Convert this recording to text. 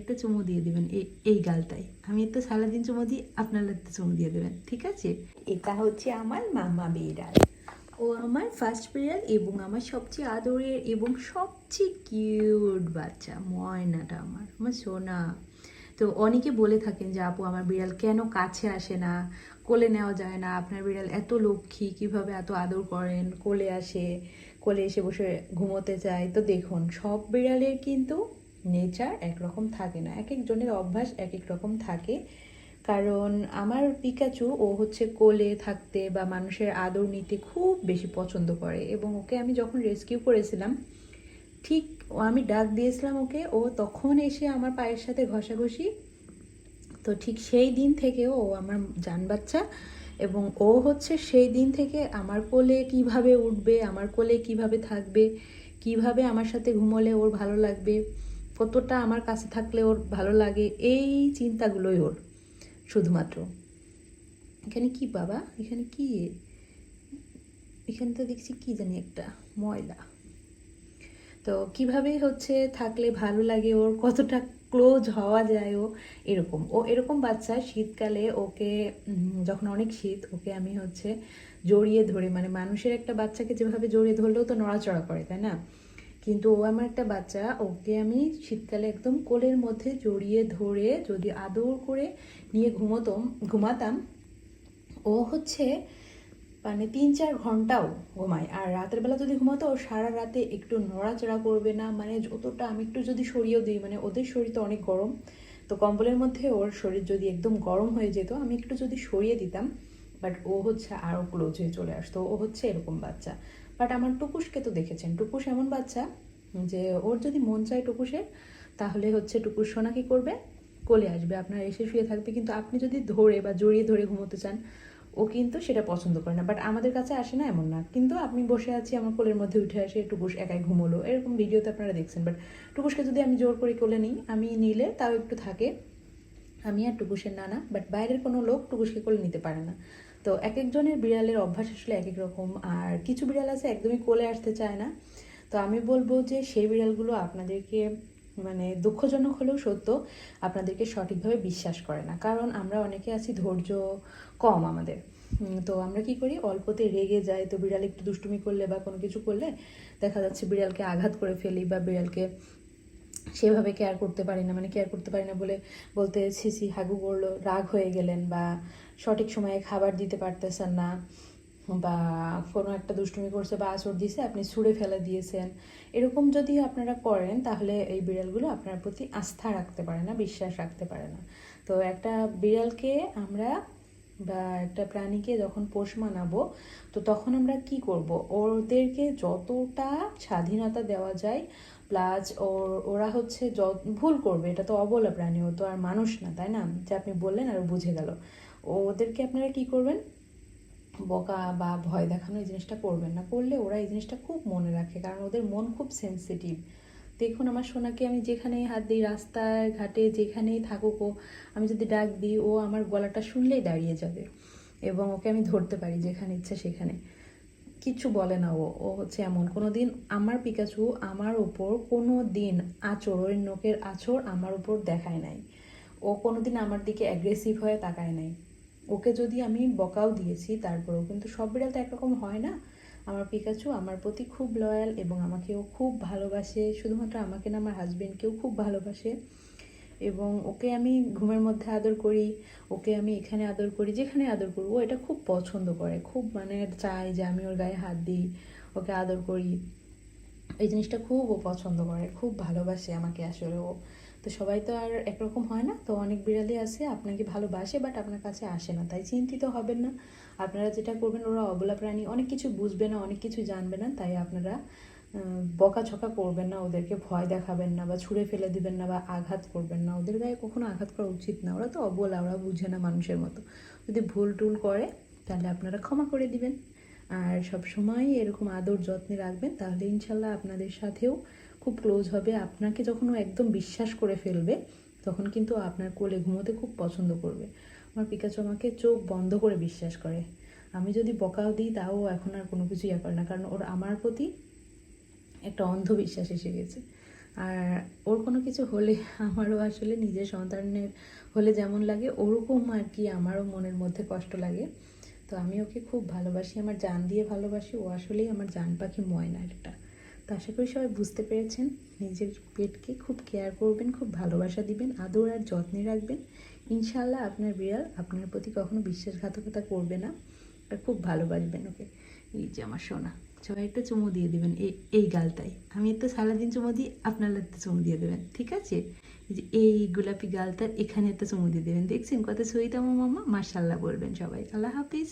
একটা চুমু দিয়ে দিবেন, এই এই গালটায়। আমি তো সারাদিন চুমু দিই, আপনারা একটা চুমু দিয়ে দেবেন, ঠিক আছে? এটা হচ্ছে আমার মামা বিড়াল ও আমার ফার্স্ট বিড়াল এবং আমার সবচেয়ে আদরের এবং সবচেয়ে কিউট বাচ্চা, ময়নাটা আমার আমার সোনা। তো অনেকে বলে থাকেন যে, আপু, আমার বিড়াল কেন কাছে আসে না? কোলে নেওয়া যায় না। আপনার বিড়াল এত লক্ষ্মী, কীভাবে এত আদর করেন? কোলে আসে, কোলে এসে বসে ঘুমোতে চায় তো দেখুন, সব বিড়ালের কিন্তু নেচার একরকম থাকে না, এক একজনের অভ্যাস এক এক রকম থাকে। কারণ আমার পিকাচু, ও হচ্ছে কোলে থাকতে বা মানুষের আদর নিতে খুব বেশি পছন্দ করে এবং ওকে আমি যখন রেস্কিউ করেছিলাম, ঠিক আমি ডাক দিয়েছিলাম ওকে, ও তখন এসে আমার পায়ের সাথে ঘষাঘষি। তো ঠিক সেই দিন থেকে ও আমার জান বাচ্চা এবং ও হচ্ছে সেই দিন থেকে আমার কোলে কীভাবে উঠবে, আমার কোলে কীভাবে থাকবে, কীভাবে আমার সাথে ঘুমোলে ওর ভালো লাগবে কতটা আমার কাছে থাকলে ওর ভালো লাগে, এই চিন্তাগুলোই ওর, শুধুমাত্র। এখানে কি বাবা? এখানে কি? এখানে তো দেখছি কি জানি একটা, ময়লা। তো কীভাবে হচ্ছে থাকলে ভালো লাগে ওর, কতটা ক্লোজ হওয়া যায় ও, এরকম। ও এরকম বাচ্চা, শীতকালে ওকে যখন অনেক শীত, ওকে আমি হচ্ছে জড়িয়ে ধরে মানে মানুষের একটা বাচ্চাকে যেভাবে জড়িয়ে ধরলেও তো নড়াচড়া করে, তাই না? কিন্তু ও আমার একটা বাচ্চা, ওকে আমি শীতকালে একদম কোলের মধ্যে জড়িয়ে ধরে যদি আদর করে নিয়ে ঘুমোতাম ঘুমাতাম। ও হচ্ছে মানে তিন চার ঘন্টাও ঘুমায়। আর রাতের বেলা যদি ঘুমাতো, ও সারা রাতে একটু নড়াচড়া করবে না। মানে যতটা আমি একটু যদি সরিয়েও দিই মানে ওদের শরীর তো অনেক গরম। তো কম্বলের মধ্যে ওর শরীর যদি একদম গরম হয়ে যেত, আমি একটু যদি সরিয়ে দিতাম। বাট ও হচ্ছে আরও ক্লোজ হয়ে চলে আসতো। ও হচ্ছে এরকম বাচ্চা। বাট আমার টুকুসকে তো দেখেছেন। টুকুস এমন বাচ্চা যে ওর যদি মন চায় টুকুসের তাহলে হচ্ছে টুকুস সোনা কি করবে? কোলে আসবে। আপনার এসে শুয়ে থাকবে। কিন্তু আপনি যদি ধরে বা জড়িয়ে ধরে ঘুমোতে চান, ও কিন্তু সেটা পছন্দ করে না। বাট আমাদের কাছে আসে না এমন না। কিন্তু আপনি বসে আছি, আমার কোলের মধ্যে উঠে আসে টুকুস একাই ঘুমোলো। এরকম ভিডিওতে আপনারা দেখছেন। বাট টুকুসকে যদি আমি জোর করে কোলে নিই, আমি নিলে তাও একটু থাকে। আমি আর টুকুসের নানা, বাট বাইরের কোনো লোক টুকুসকে কোলে নিতে পারে না। তো এক একজনের বিড়ালের অভ্যাস আসলে এক এক রকম আর কিছু বিড়াল আছে একদমই কোলে আসতে চায় না। তো আমি বলব যে সেই বিড়ালগুলো আপনাদেরকে মানে দুঃখজনক হলেও সত্য, আপনাদেরকে সঠিকভাবে বিশ্বাস করে না। কারণ আমরা অনেকে আছি ধৈর্য কম আমাদের। তো আমরা কি করি, অল্পতে রেগে যাই। তো বিড়াল একটু দুষ্টুমি করলে বা কোনো কিছু করলে দেখা যাচ্ছে বিড়ালকে আঘাত করে ফেলি বা বিড়ালকে সেভাবে কেয়ার করতে পারি না মানে কেয়ার করতে পারি না বলে বলতে ছিছি হাগু করল, রাগ হয়ে গেলেন বা সঠিক সময়ে খাবার দিতে পারতেছেন না বা কোনো একটা দুষ্টুমি করছে বা আচর দিয়েছে আপনি ছুঁড়ে ফেলে দিয়েছেন। এরকম যদি আপনারা করেন, তাহলে এই বিড়ালগুলো আপনার প্রতি আস্থা রাখতে পারে না, বিশ্বাস রাখতে পারে না। তো একটা বিড়ালকে আমরা বা একটা প্রাণীকে যখন পোষ মানাবো, তো তখন আমরা কি করব? ওদেরকে যতটা স্বাধীনতা দেওয়া যায় প্লাস ওর, ওরা হচ্ছে ভুল করবে, এটা তো অবলা প্রাণী, ও তো আর মানুষ না, তাই না? যে আপনি বললেন আর বুঝে গেল। ওদেরকে আপনারা কি করবেন? বকা বা ভয় দেখানো এই জিনিসটা করবেন না। করলে ওরা এই জিনিসটা খুব মনে রাখে, কারণ ওদের মন খুব সেন্সিটিভ দেখুন আমার সোনাকে আমি যেখানেই হাত দিই, রাস্তায়, ঘাটে, যেখানেই থাকুক ও, আমি যদি ডাক দিই, ও আমার গলাটা শুনলেই দাঁড়িয়ে যাবে এবং ওকে আমি ধরতে পারি যেখানে ইচ্ছা সেখানে। কিচ্ছু বলে না ও ও হচ্ছে এমন। কোনো দিন আমার পিকাচু আমার ওপর কোনো দিন আচর ওর নোকের আচর আমার উপর দেখায় নাই। ও কোনো দিন আমার দিকে অ্যাগ্রেসিভ হয়ে তাকায় নাই। ওকে যদি আমি বকাও দিয়েছি, তারপরেও কিন্তু সব বিড়াল তো একরকম হয় না? আমার পিকাচু আমার প্রতি খুব লয়াল এবং আমাকেও খুব ভালোবাসে। শুধুমাত্র আমাকে না, আমার হাজব্যান্ডকেও খুব ভালোবাসে। এবং ওকে আমি ঘুমের মধ্যে আদর করি, ওকে আমি এখানে আদর করি, যেখানে আদর করব এটা খুব পছন্দ করে। খুব মানে চায় যে আমি ওর গায়ে হাত দিই, ওকে আদর করি। এই জিনিসটা খুব ও পছন্দ করে, খুব ভালোবাসে আমাকে আসলে ও। তো সবাই তো আর একরকম হয় না। তো অনেক বিড়ালই আছে, আপনাকে ভালোবাসে বাট আপনার কাছে আসে না। তাই চিন্তিত হবেন না। আপনারা যেটা করবেন, ওরা অবলা প্রাণী, অনেক কিছু বুঝবে না, অনেক কিছু জানবে না। তাই আপনারা বকাঝকা করবেন না, ওদেরকে ভয় দেখাবেন না বা ছুঁড়ে ফেলে দিবেন না বা আঘাত করবেন না। ওদের গায়ে কখনো আঘাত করা উচিত না। ওরা তো অবলা, ওরা বুঝে না মানুষের মতো। যদি ভুল টুল করে, তাহলে আপনারা ক্ষমা করে দিবেন। আর সব সময় এরকম আদর যত্নে রাখবেন, তাহলে ইনশাল্লাহ আপনাদের সাথেও খুব ক্লোজ হবে, আপনাকে যখন ও একদম বিশ্বাস করে ফেলবে, তখন কিন্তু আপনার কোলে ঘুমোতে খুব পছন্দ করবে। আমার পিকাচু আমাকে চোখ বন্ধ করে বিশ্বাস করে। আমি যদি বকাও দিই, তাও এখন আর কোনো কিছু ইয়ে করে না, কারণ ওর আমার প্রতি একটা অন্ধবিশ্বাস এসে গেছে। আর ওর কোনো কিছু হলে আমারও আসলে নিজের সন্তানের হলে যেমন লাগে, ওরকম আর কি আমারও মনের মধ্যে কষ্ট লাগে। তো আমি ওকে খুব ভালোবাসি, আমার জান দিয়ে ভালোবাসি, ও আসলেই আমার জান পাখি ময়না একটা। তো আশা করি সবাই বুঝতে পেরেছেন। নিজের পেটকে খুব কেয়ার করবেন, খুব ভালোবাসা দিবেন, আদর আর যত্নে রাখবেন। ইনশাল্লাহ আপনার বিড়াল আপনার প্রতি কখনো বিশ্বাসঘাতকতা করবে না আর খুব ভালোবাসবেন ওকে। এই যে আমার সোনা, সবাই একটা চুমু দিয়ে দেবেন এই এই গালটাই আমি তো সারাদিন চুমু দিই, আপনারা একটা চুমু দিয়ে দেবেন, ঠিক আছে? যে এই গোলাপি গালটার এখানে একটা চুমু দিয়ে দেবেন। দেখছেন কত আমার মামা? মার্শাল্লাহ বলবেন সবাই। আল্লাহ হাফিজ।